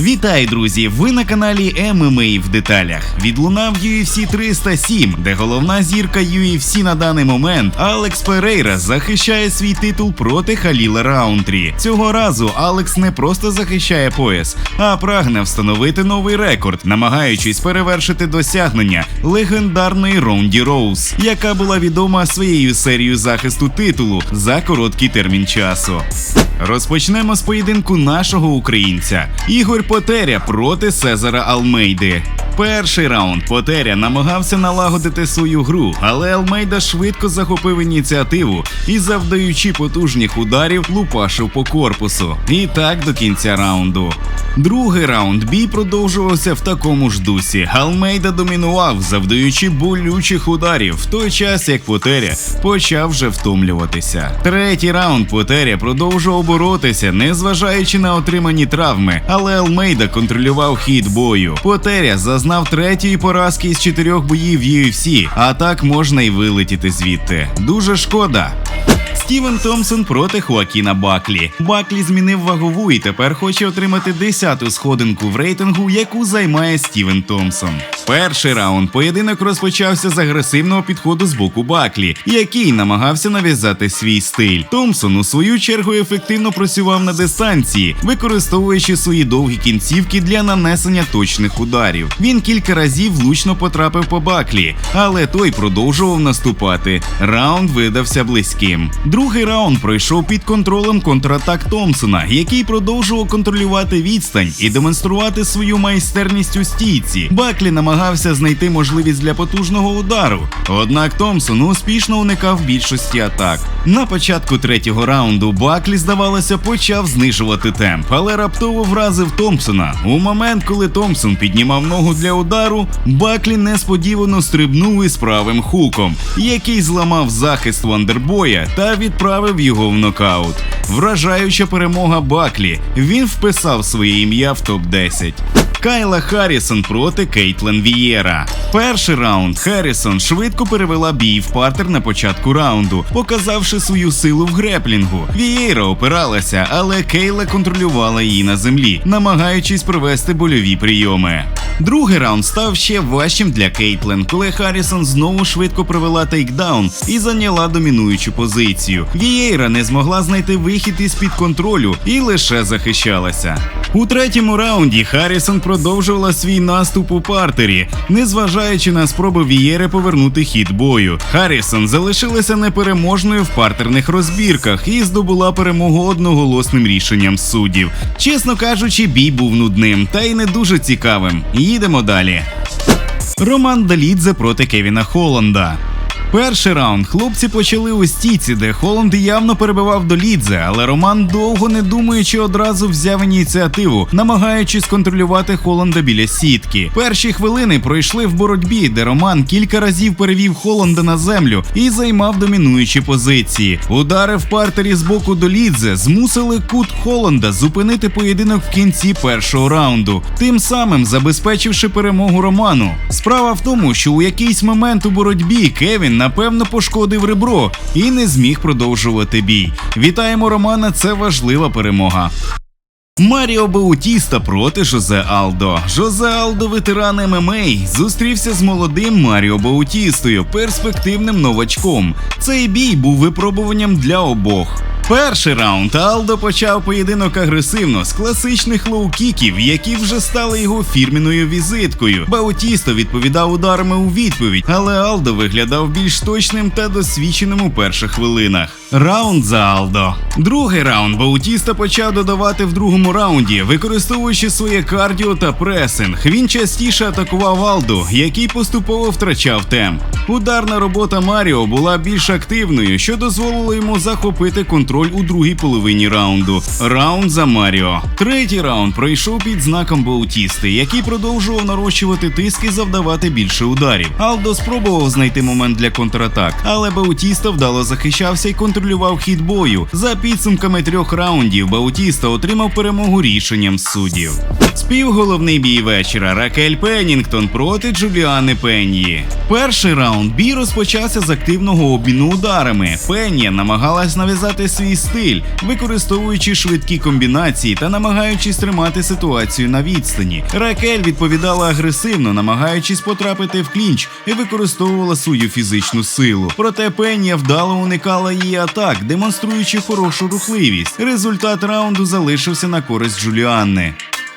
Вітаю, друзі! Ви на каналі MMA в деталях. Відлунав UFC 307, де головна зірка UFC на даний момент Алекс Перейра захищає свій титул проти Халіла Раунтрі. Цього разу Алекс не просто захищає пояс, а прагне встановити новий рекорд, намагаючись перевершити досягнення легендарної Ронді Роуз, яка була відома своєю серією захисту титулу за короткий термін часу. Розпочнемо з поєдинку нашого українця Ігор Потеря проти Сезара Алмейди. Перший раунд Потеря намагався налагодити свою гру, але Алмейда швидко захопив ініціативу і, завдаючи потужних ударів, лупашив по корпусу. І так до кінця раунду. Другий раунд бій продовжувався в такому ж дусі. Алмейда домінував, завдаючи болючих ударів, в той час як Потеря почав вже втомлюватися. Третій раунд Потеря продовжував боротися, незважаючи на отримані травми, але Алмейда контролював хід бою. Потеря зазнав третьої поразки із чотирьох боїв UFC, а так можна й вилетіти звідти. Дуже шкода. Стівен Томпсон проти Хуакіна Баклі. Баклі змінив вагову і тепер хоче отримати 10-ту сходинку в рейтингу, яку займає Стівен Томпсон. Перший раунд поєдинок розпочався з агресивного підходу з боку Баклі, який намагався нав'язати свій стиль. Томпсон у свою чергу ефективно працював на дистанції, використовуючи свої довгі кінцівки для нанесення точних ударів. Він кілька разів влучно потрапив по Баклі, але той продовжував наступати. Раунд видався близьким. Другий раунд пройшов під контролем контратак Томпсона, який продовжував контролювати відстань і демонструвати свою майстерність у стійці. Баклі намагався знайти можливість для потужного удару. Однак Томпсон успішно уникав більшості атак. На початку третього раунду Баклі, здавалося, почав знижувати темп, але раптово вразив Томпсона. У момент, коли Томпсон піднімав ногу для удару, Баклі несподівано стрибнув із правим хуком, який зламав захист Вандербоя та відправив його в нокаут. Вражаюча перемога Баклі. Він вписав своє ім'я в топ 10 Кайла Харрісон проти Кейтлен Вієра. Перший раунд Харрісон швидко перевела бій в партер на початку раунду, показавши свою силу в греплінгу. Вієра опиралася, але Кейла контролювала її на землі, намагаючись провести больові прийоми. Другий раунд став ще важчим для Кейтлен, коли Харрісон знову швидко провела тейкдаун і зайняла домінуючу позицію. Вієра не змогла знайти вихід із під контролю і лише захищалася. У третьому раунді Харрісон продовжувала свій наступ у партері, незважаючи на спроби Вієри повернути хід бою. Харрісон залишилася непереможною в партерних розбірках і здобула перемогу одноголосним рішенням суддів. Чесно кажучи, бій був нудним та й не дуже цікавим. Їдемо далі. Роман Далідзе проти Кевіна Холланда. Перший раунд хлопці почали у стійці, де Холланд явно перебивав до Лідзе, але Роман довго не думаючи одразу взяв ініціативу, намагаючись контролювати Холланда біля сітки. Перші хвилини пройшли в боротьбі, де Роман кілька разів перевів Холланда на землю і займав домінуючі позиції. Удари в партері з боку до Лідзе змусили кут Холланда зупинити поєдинок в кінці першого раунду, тим самим забезпечивши перемогу Роману. Справа в тому, що у якийсь момент у боротьбі Кевін напевно пошкодив ребро і не зміг продовжувати бій. Вітаємо Романа, це важлива перемога. Маріо Баутіста проти Жозе Алдо. Жозе Алдо, ветеран ММА, зустрівся з молодим Маріо Баутістою, перспективним новачком. Цей бій був випробуванням для обох. Перший раунд Алдо почав поєдинок агресивно з класичних лоу-кіків, які вже стали його фірміною візиткою. Баутісто відповідав ударами у відповідь, але Алдо виглядав більш точним та досвідченим у перших хвилинах. Раунд за Алдо. Другий раунд Баутіста почав додавати в другому раунді, використовуючи своє кардіо та пресинг. Він частіше атакував Алдо, який поступово втрачав темп. Ударна робота Маріо була більш активною, що дозволило йому захопити контроль у другій половині раунду. Раунд за Маріо. Третій раунд пройшов під знаком Баутісти, який продовжував нарощувати тиск і завдавати більше ударів. Алдо спробував знайти момент для контратак, але Баутіста вдало захищався і контролював хід бою. За підсумками трьох раундів Баутіста отримав перемогу рішенням суддів. Співголовний бій вечора Ракель Пеннінгтон проти Джуліани Пенні. Перший раунд бій розпочався з активного обміну ударами. Пенні намагалась нав'язати свій свій стиль, використовуючи швидкі комбінації та намагаючись тримати ситуацію на відстані. Ракель відповідала агресивно, намагаючись потрапити в клінч і використовувала свою фізичну силу. Проте Пенія вдало уникала її атак, демонструючи хорошу рухливість. Результат раунду залишився на користь Джуліанни.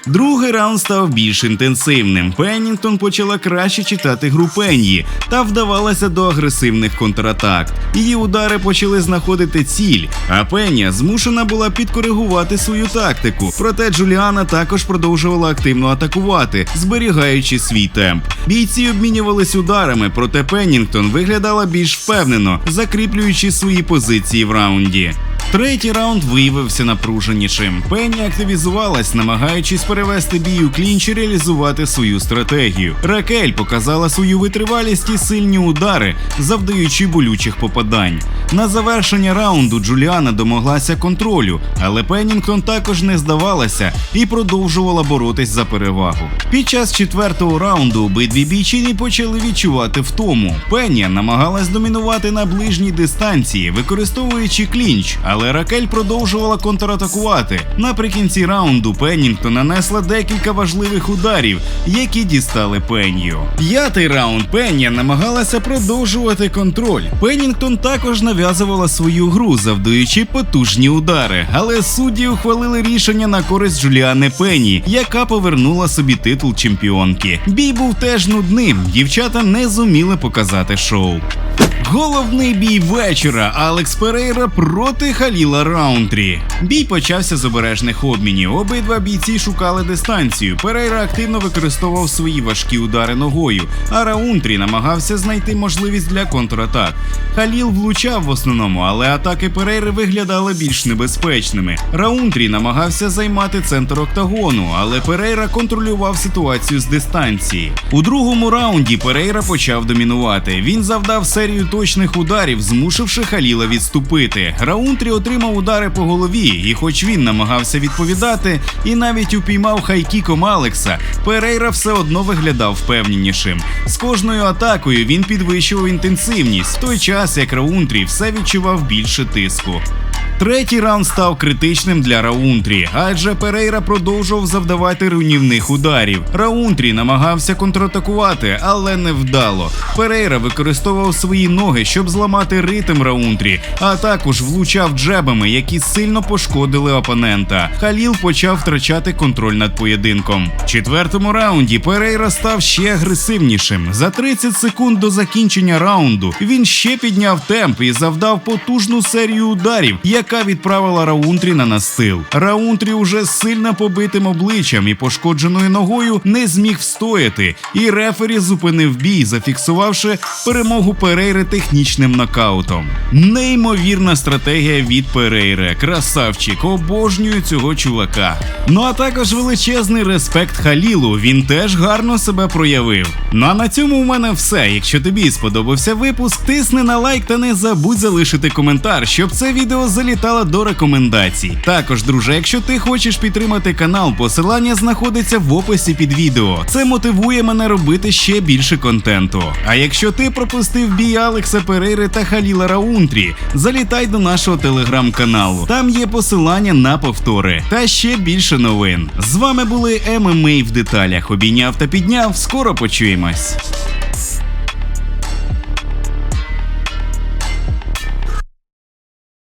Другий раунд став більш інтенсивним. Пеннінгтон почала краще читати гру Пенії та вдавалася до агресивних контратак. Її удари почали знаходити ціль, а Пенія змушена була підкоригувати свою тактику. Проте Джуліана також продовжувала активно атакувати, зберігаючи свій темп. Бійці обмінювались ударами, проте Пеннінгтон виглядала більш впевнено, закріплюючи свої позиції в раунді. Третій раунд виявився напруженішим. Пенні активізувалась, намагаючись перевести бій у клінч і реалізувати свою стратегію. Ракель показала свою витривалість і сильні удари, завдаючи болючих попадань. На завершення раунду Джуліана домоглася контролю, але Пеннінгтон також не здавалася і продовжувала боротись за перевагу. Під час четвертого раунду обидві бійчині почали відчувати втому. Пенні намагалась домінувати на ближній дистанції, використовуючи клінч, але Ракель продовжувала контратакувати. Наприкінці раунду Пеннінгтон нанесла декілька важливих ударів, які дістали Пеннію. П'ятий раунд Пення намагалася продовжувати контроль. Пеннінгтон також нав'язувала свою гру, завдаючи потужні удари, але судді ухвалили рішення на користь Джуліани Пенні, яка повернула собі титул чемпіонки. Бій був теж нудним. Дівчата не зуміли показати шоу. Головний бій вечора Алекс Перейра проти Халіла Раунтрі. Бій почався з обережних обмінів. Обидва бійці шукали дистанцію. Перейра активно використовував свої важкі удари ногою, а Раунтрі намагався знайти можливість для контратак. Халіл влучав в основному, але атаки Перейри виглядали більш небезпечними. Раунтрі намагався займати центр октагону, але Перейра контролював ситуацію з дистанції. У другому раунді Перейра почав домінувати. Він завдав серію точних ударів, змусивши Халіла відступити. Раунтрі отримав удари по голові, і хоч він намагався відповідати і навіть упіймав хайкіком Алекса, Перейра все одно виглядав впевненішим. З кожною атакою він підвищував інтенсивність, в той час як Раунтрі все відчував більше тиску. Третій раунд став критичним для Раунтрі, адже Перейра продовжував завдавати руйнівних ударів. Раунтрі намагався контратакувати, але не вдало. Перейра використовував свої ноги, щоб зламати ритм Раунтрі, а також влучав джебами, які сильно пошкодили опонента. Халіл почав втрачати контроль над поєдинком. В четвертому раунді Перейра став ще агресивнішим. За 30 секунд до закінчення раунду він ще підняв темп і завдав потужну серію ударів, яка відправила Раунтрі на настил. Раунтрі уже сильно побитим обличчям і пошкодженою ногою не зміг встояти, і рефері зупинив бій, зафіксувавши перемогу Перейри технічним нокаутом. Неймовірна стратегія від Перейри. Красавчик, обожнюю цього чувака. Ну а також величезний респект Халілу. Він теж гарно себе проявив. Ну а на цьому у мене все. Якщо тобі сподобався випуск, тисни на лайк та не забудь залишити коментар, щоб це відео залітало до рекомендацій. Також, друже, якщо ти хочеш підтримати канал, посилання знаходиться в описі під відео. Це мотивує мене робити ще більше контенту. А якщо ти пропустив бій Алекса Перейри та Халіла Раунтрі, залітай до нашого телеграм-каналу. Там є посилання на повтори та ще більше новин. З вами були ММА в деталях. Обійняв та підняв. Скоро почуємось.